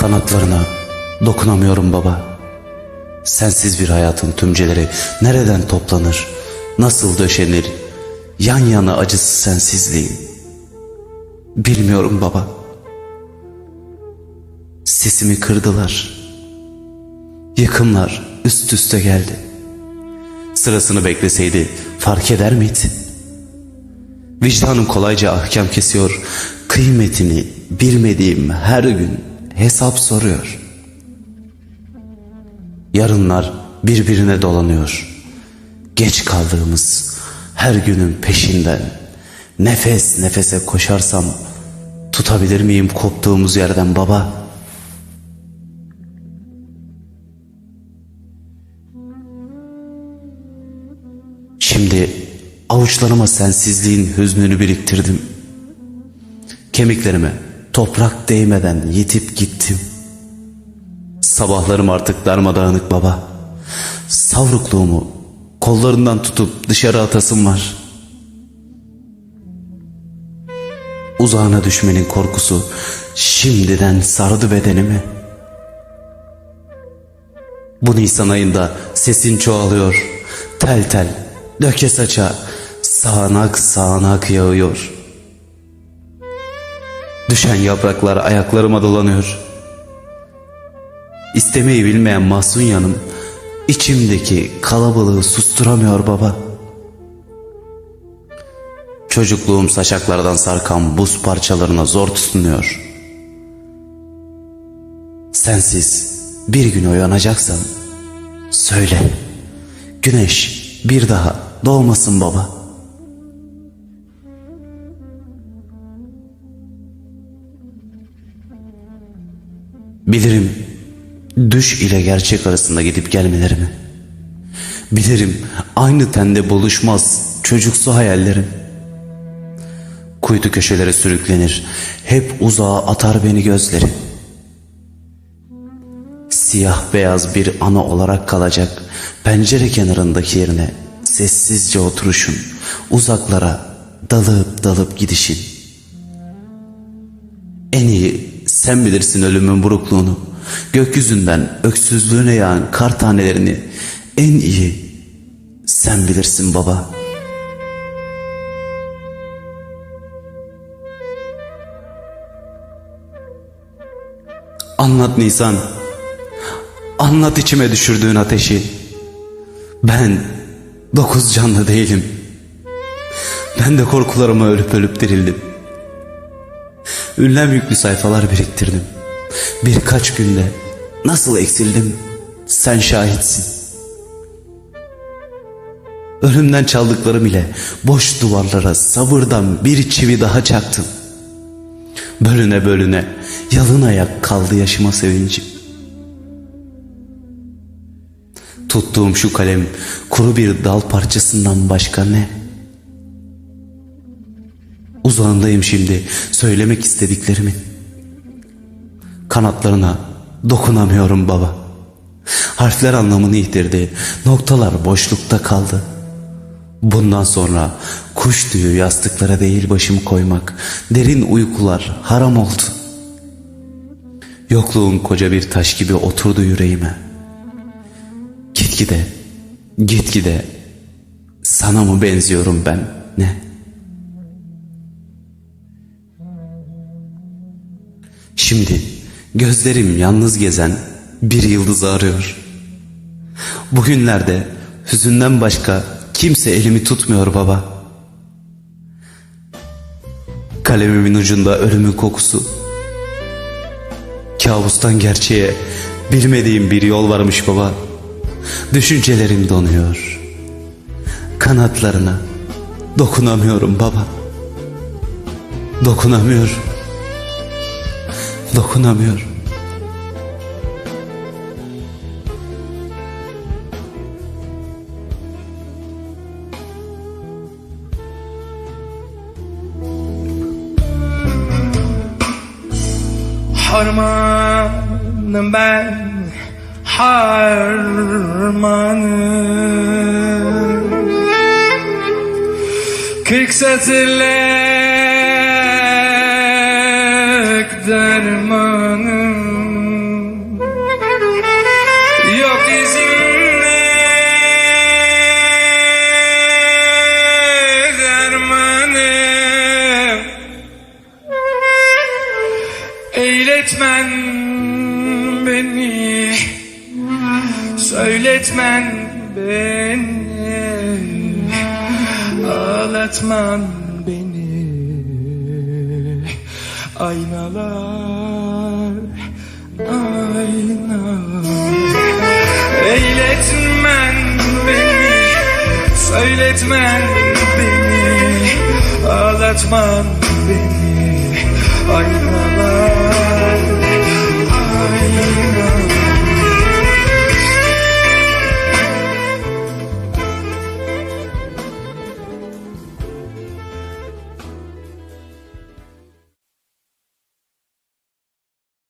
Kanatlarına dokunamıyorum baba. Sensiz bir hayatın tümceleri nereden toplanır, nasıl döşenir, yan yana acısı sensizliğin. Bilmiyorum baba. Sesimi kırdılar. Yıkımlar üst üste geldi. Sırasını bekleseydi fark eder miydi? Vicdanım kolayca ahkam kesiyor. Kıymetini bilmediğim her gün hesap soruyor. Yarınlar birbirine dolanıyor. Geç kaldığımız her günün peşinden nefes nefese koşarsam tutabilir miyim koptuğumuz yerden baba? Şimdi avuçlarıma sensizliğin hüznünü biriktirdim. Kemiklerime toprak değmeden yitip gittim. Sabahlarım artık darmadağınık baba. Savrukluğumu kollarından tutup dışarı atasım var. Uzağına düşmenin korkusu şimdiden sardı bedenimi. Bu Nisan ayında sesin çoğalıyor. Tel tel, döke saça, sağanak sağanak yağıyor. Düşen yapraklar ayaklarıma dolanıyor. İstemeyi bilmeyen mahzun yanım içimdeki kalabalığı susturamıyor baba. Çocukluğum saçaklardan sarkan buz parçalarına zor tutunuyor. Sensiz bir gün uyanacaksan söyle. Güneş bir daha doğmasın baba. Bilirim düş ile gerçek arasında gidip gelmelerimi. Bilirim aynı tende buluşmaz çocuksu hayallerim. Kuytu köşelere sürüklenir, hep uzağa atar beni gözlerim. Siyah beyaz bir ana olarak kalacak pencere kenarındaki yerine sessizce oturuşun, uzaklara dalıp dalıp gidişin. En iyi sen bilirsin ölümün burukluğunu, gökyüzünden öksüzlüğüne yağan kar tanelerini en iyi sen bilirsin baba. Anlat Nisan. Anlat içime düşürdüğün ateşi. Ben dokuz canlı değilim. Ben de korkularıma ölüp ölüp dirildim. Ünlem yüklü sayfalar biriktirdim. Birkaç günde nasıl eksildim sen şahitsin. Ölümden çaldıklarım ile boş duvarlara sabırdan bir çivi daha çaktım. Bölüne bölüne yalın ayak kaldı yaşıma sevincim. Tuttuğum şu kalem kuru bir dal parçasından başka ne? Uzağındayım şimdi söylemek istediklerimin. Kanatlarına dokunamıyorum baba. Harfler anlamını yitirdi. Noktalar boşlukta kaldı. Bundan sonra kuş tüyü yastıklara değil başımı koymak, derin uykular haram oldu. Yokluğun koca bir taş gibi oturdu yüreğime. Gitgide, gitgide sana mı benziyorum ben ne? Şimdi gözlerim yalnız gezen bir yıldızı arıyor. Bugünlerde hüzünden başka kimse elimi tutmuyor baba. Kalemimin ucunda ölümün kokusu. Kabustan gerçeğe bilmediğim bir yol varmış baba. Düşüncelerim donuyor. Kanatlarına dokunamıyorum baba. Dokunamıyorum. Dokunamıyorum. Harmanım ben harmanım Kırk satırlık Eyletmen beni. Söyletmen beni. Ağlatman beni. Aynalar Aynalar. Eyletmen beni. Söyletmen beni. Ağlatman beni aynalar Aynalar